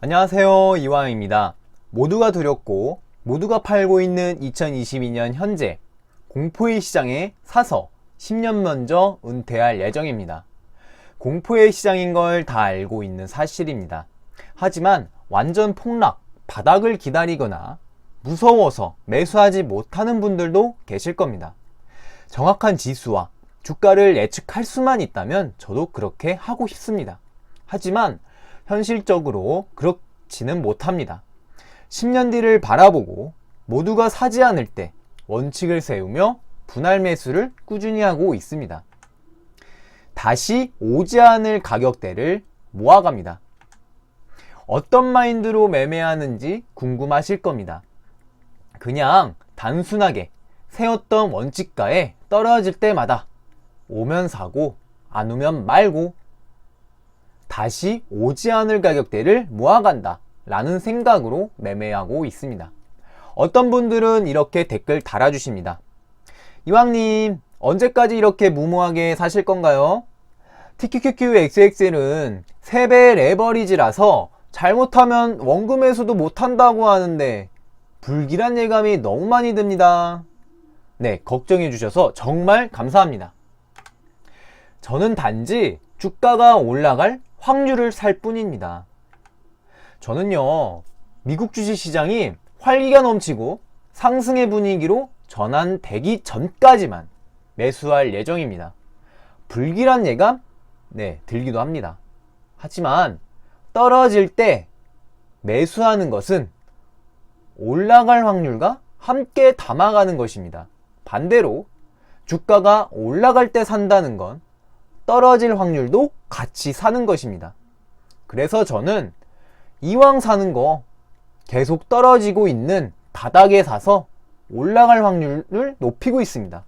안녕하세요. 이왕입니다. 모두가 두렵고 모두가 팔고 있는 2022년 현재 공포의 시장에 사서 10년 먼저 은퇴할 예정입니다. 공포의 시장인 걸 다 알고 있는 사실입니다. 하지만 완전 폭락, 바닥을 기다리거나 무서워서 매수하지 못하는 분들도 계실 겁니다. 정확한 지수와 주가를 예측할 수만 있다면 저도 그렇게 하고 싶습니다. 하지만 현실적으로 그렇지는 못합니다. 10년 뒤를 바라보고 모두가 사지 않을 때 원칙을 세우며 분할 매수를 꾸준히 하고 있습니다. 다시 오지 않을 가격대를 모아갑니다. 어떤 마인드로 매매하는지 궁금하실 겁니다. 그냥 단순하게 세웠던 원칙가에 떨어질 때마다 오면 사고 안 오면 말고 다시 오지 않을 가격대를 모아간다 라는 생각으로 매매하고 있습니다. 어떤 분들은 이렇게 댓글 달아주십니다. 이왕님, 언제까지 이렇게 무모하게 사실 건가요? TQQQXXL은 3배 레버리지라서 잘못하면 원금 회수도 못한다고 하는데 불길한 예감이 너무 많이 듭니다. 네, 걱정해 주셔서 정말 감사합니다. 저는 단지 주가가 올라갈 확률을 살 뿐입니다. 저는요, 미국 주식 시장이 활기가 넘치고 상승의 분위기로 전환되기 전까지만 매수할 예정입니다. 불길한 예감? 네, 들기도 합니다. 하지만 떨어질 때 매수하는 것은 올라갈 확률과 함께 담아가는 것입니다. 반대로 주가가 올라갈 때 산다는 건 떨어질 확률도 같이 사는 것입니다. 그래서 저는 이왕 사는 거 계속 떨어지고 있는 바닥에 사서 올라갈 확률을 높이고 있습니다.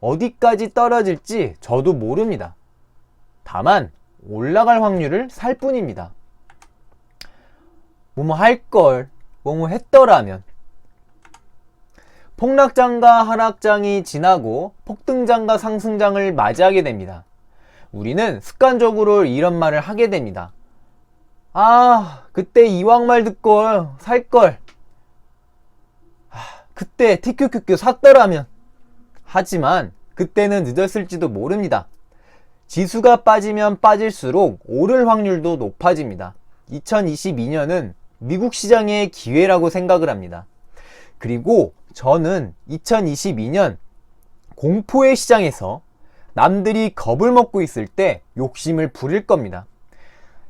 어디까지 떨어질지 저도 모릅니다. 다만 올라갈 확률을 살 뿐입니다. 뭐뭐 할 걸, 뭐뭐 했더라면 폭락장과 하락장이 지나고 폭등장과 상승장을 맞이하게 됩니다. 우리는 습관적으로 이런 말을 하게 됩니다. 아, 그때 이왕 말 듣걸, 살걸. 아, 그때 TQQQ 샀더라면. 하지만 그때는 늦었을지도 모릅니다. 지수가 빠지면 빠질수록 오를 확률도 높아집니다. 2022년은 미국 시장의 기회라고 생각을 합니다. 그리고 저는 2022년 공포의 시장에서 남들이 겁을 먹고 있을 때 욕심을 부릴 겁니다.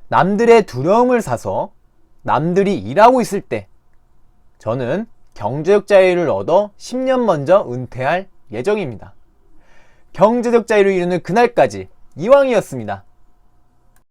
남들의 두려움을 사서 남들이 일하고 있을 때 저는 경제적 자유를 얻어 10년 먼저 은퇴할 예정입니다. 경제적 자유를 이루는 그날까지 이왕이었습니다.